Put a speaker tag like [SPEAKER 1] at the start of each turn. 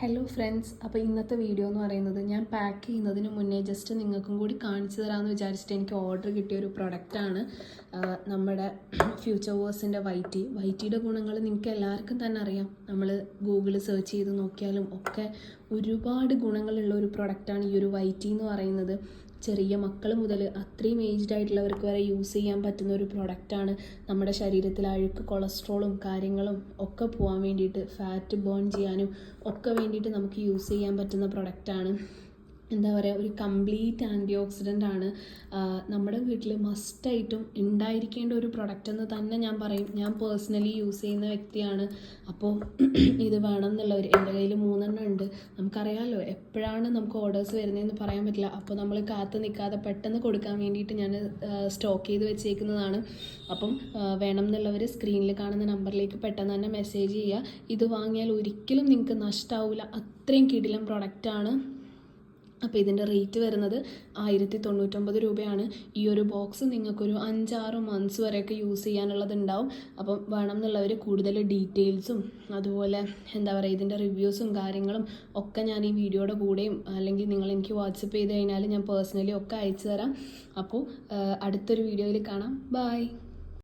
[SPEAKER 1] Hello friends അപ്പോൾ ഇന്നത്തെ video എന്ന് പറയുന്നത് ഞാൻ പാക്ക് ചെയ്യുന്നതിന് മുന്നേ ജസ്റ്റ് നിങ്ങൾക്കും കൂടി കാണിച്ചു തരാമെന്ന് വിചാരിച്ചിട്ട് എനിക്ക് ഓർഡർ കിട്ടിയ ഒരു പ്രൊഡക്റ്റാണ് നമ്മുടെ ഫ്യൂച്ചർ വേഴ്സിന്റെ വൈറ്റി വൈറ്റിയുടെ ഗുണങ്ങൾ നിങ്ങൾക്ക് എല്ലാവർക്കും തന്നെ അറിയാം. നമ്മൾ ഗൂഗിളിൽ സെർച്ച് ചെയ്ത് നോക്കിയാലും ഒക്കെ ഒരുപാട് ഗുണങ്ങളുള്ള ഒരു പ്രൊഡക്റ്റാണ് ഈ ഒരു വൈറ്റി എന്ന് പറയുന്നത്. ചെറിയ മക്കൾ മുതൽ അത്രയും ഏജ്ഡ് ആയിട്ടുള്ളവർക്ക് വരെ യൂസ് ചെയ്യാൻ പറ്റുന്ന ഒരു പ്രൊഡക്റ്റാണ് നമ്മുടെ ശരീരത്തിൽ അഴുക്ക് കൊളസ്ട്രോളും കാര്യങ്ങളും ഒക്കെ പോകാൻ വേണ്ടിയിട്ട് ഫാറ്റ് ബേൺ ചെയ്യാനും ഒക്കെ വേണ്ടിയിട്ട് നമുക്ക് യൂസ് ചെയ്യാൻ പറ്റുന്ന പ്രൊഡക്റ്റാണ് എന്താ പറയുക ഒരു കംപ്ലീറ്റ് ആന്റി ഓക്സിഡന്റ് ആണ് നമ്മുടെ വീട്ടിൽ മസ്റ്റായിട്ടും ഉണ്ടായിരിക്കേണ്ട ഒരു പ്രൊഡക്റ്റ് എന്ന് തന്നെ ഞാൻ പറയും. ഞാൻ പേഴ്സണലി യൂസ് ചെയ്യുന്ന വ്യക്തിയാണ്. അപ്പോൾ ഇത് വേണം എന്നുള്ളവർ എന്റെ കയ്യിൽ മൂന്നെണ്ണം ഉണ്ട്. നമുക്കറിയാമല്ലോ എപ്പോഴാണ് നമുക്ക് ഓർഡേഴ്സ് വരുന്നതെന്ന് പറയാൻ പറ്റില്ല. അപ്പോൾ നമ്മൾ കാത്ത് നിൽക്കാതെ പെട്ടെന്ന് കൊടുക്കാൻ വേണ്ടിയിട്ട് ഞാൻ സ്റ്റോക്ക് ചെയ്ത് വെച്ചേക്കുന്നതാണ്. അപ്പം വേണം എന്നുള്ളവർ സ്ക്രീനിൽ കാണുന്ന നമ്പറിലേക്ക് പെട്ടെന്ന് തന്നെ മെസ്സേജ് ചെയ്യുക. ഇത് വാങ്ങിയാൽ ഒരിക്കലും നിങ്ങൾക്ക് നഷ്ടമാവില്ല അത്രയും കിടിലം പ്രൊഡക്റ്റാണ് അപ്പോൾ ഇതിന്റെ റേറ്റ് വരുന്നത് ആയിരത്തി തൊണ്ണൂറ്റൊമ്പത് രൂപയാണ്. ഈ ഒരു ബോക്സ് നിങ്ങൾക്കൊരു അഞ്ചാറ് മന്ത്സ് വരെയൊക്കെ യൂസ് ചെയ്യാനുള്ളത് ഉണ്ടാവും അപ്പം വേണം എന്നുള്ളവർ കൂടുതൽ ഡീറ്റെയിൽസും അതുപോലെ എന്താ പറയുക ഇതിന്റെ റിവ്യൂസും കാര്യങ്ങളും ഒക്കെ ഞാൻ ഈ വീഡിയോയുടെ കൂടെയും അല്ലെങ്കിൽ നിങ്ങൾ എനിക്ക് വാട്സപ്പ് ചെയ്ത് കഴിഞ്ഞാൽ ഞാൻ പേഴ്സണലി ഒക്കെ അയച്ചു തരാം അപ്പോൾ അടുത്തൊരു വീഡിയോയിൽ കാണാം. ബൈ